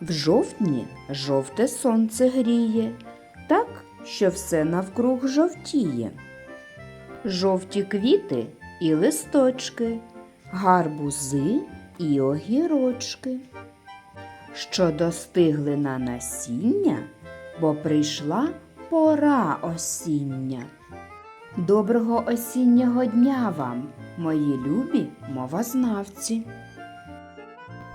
В жовтні жовте сонце гріє, так, що все навкруг жовтіє. Жовті квіти і листочки, гарбузи і огірочки, що достигли на насіння, бо прийшла пора осіння. Доброго осіннього дня вам, мої любі мовознавці!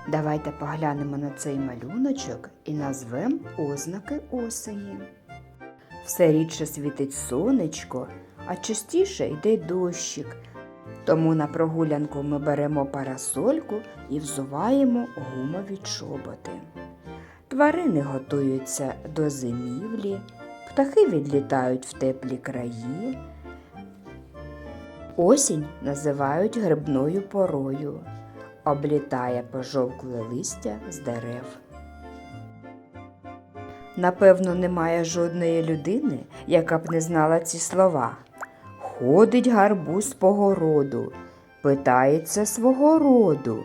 Давайте поглянемо на цей малюночок і назвемо ознаки осені. Все рідше світить сонечко, а частіше йде дощик. Тому на прогулянку ми беремо парасольку і взуваємо гумові чоботи. Тварини готуються до зимівлі, птахи відлітають в теплі краї. Осінь називають грибною порою облітає пожовкле листя з дерев. Напевно, немає жодної людини, яка б не знала ці слова. Ходить гарбуз по городу, питається свого роду.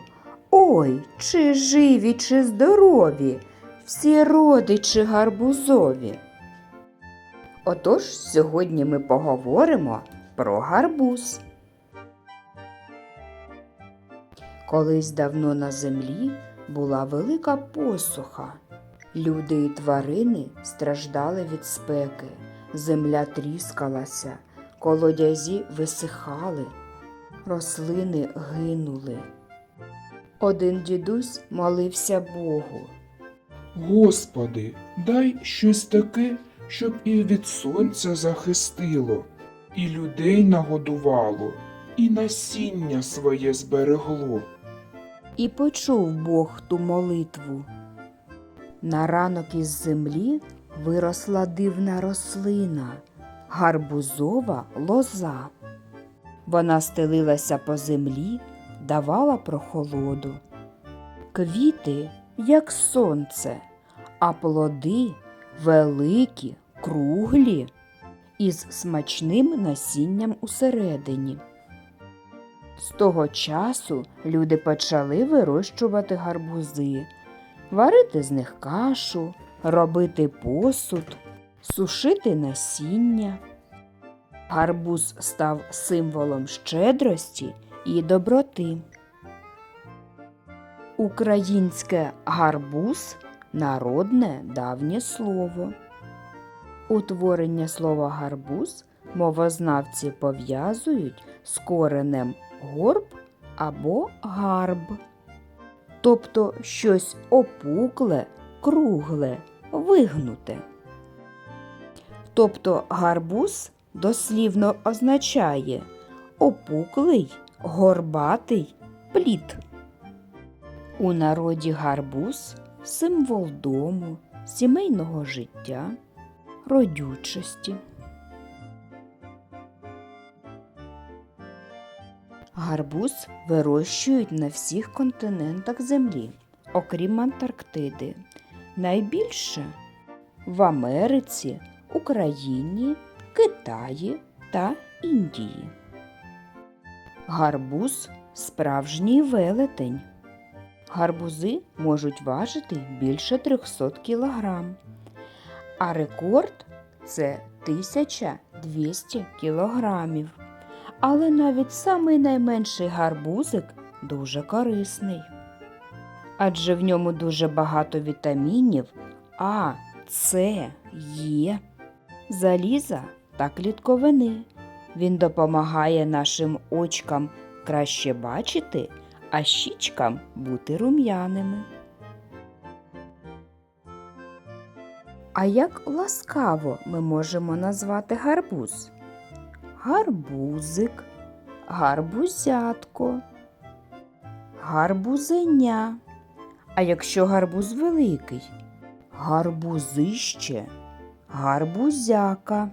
Ой, чи живі, чи здорові, всі родичі гарбузові. Отож, сьогодні ми поговоримо про гарбуз. Колись давно на землі була велика посуха. Люди і тварини страждали від спеки, земля тріскалася, колодязі висихали, рослини гинули. Один дідусь молився Богу. Господи, дай щось таке, щоб і від сонця захистило, і людей нагодувало, і насіння своє зберегло. І почув Бог ту молитву. На ранок із землі виросла дивна рослина, гарбузова лоза. Вона стелилася по землі, давала прохолоду. Квіти, як сонце, а плоди великі, круглі, із смачним насінням усередині. З того часу люди почали вирощувати гарбузи, варити з них кашу, робити посуд, сушити насіння. Гарбуз став символом щедрості і доброти. Українське гарбуз народне давнє слово. Утворення слова гарбуз мовознавці пов'язують з коренем горб або гарб, тобто щось опукле, кругле, вигнуте. Тобто гарбуз дослівно означає опуклий, горбатий плід. У народі гарбуз символ дому, сімейного життя, родючості. Гарбуз вирощують на всіх континентах Землі, окрім Антарктиди. Найбільше в Америці, Україні, Китаї та Індії. Гарбуз справжній велетень. Гарбузи можуть важити більше 300 кг, а рекорд це 1200 кілограмів. Але навіть самий найменший гарбузик дуже корисний. Адже в ньому дуже багато вітамінів А, С, Є, заліза та клітковини. Він допомагає нашим очкам краще бачити, а щічкам бути рум'яними. А як ласкаво ми можемо назвати гарбуз? Гарбузик, гарбузятко, гарбузеня. А якщо гарбуз великий, гарбузище, гарбузяка.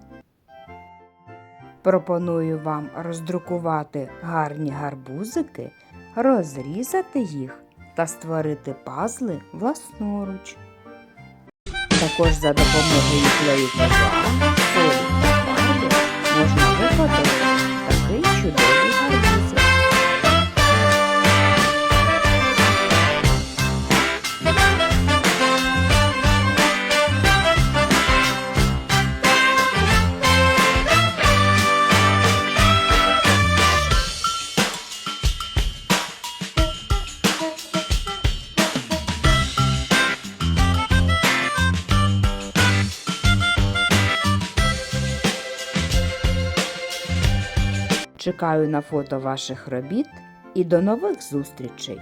Пропоную вам роздрукувати гарні гарбузики, розрізати їх та створити пазли власноруч. Також за допомогою клею можна виготовити такий чудовий Чекаю на фото ваших робіт і до нових зустрічей!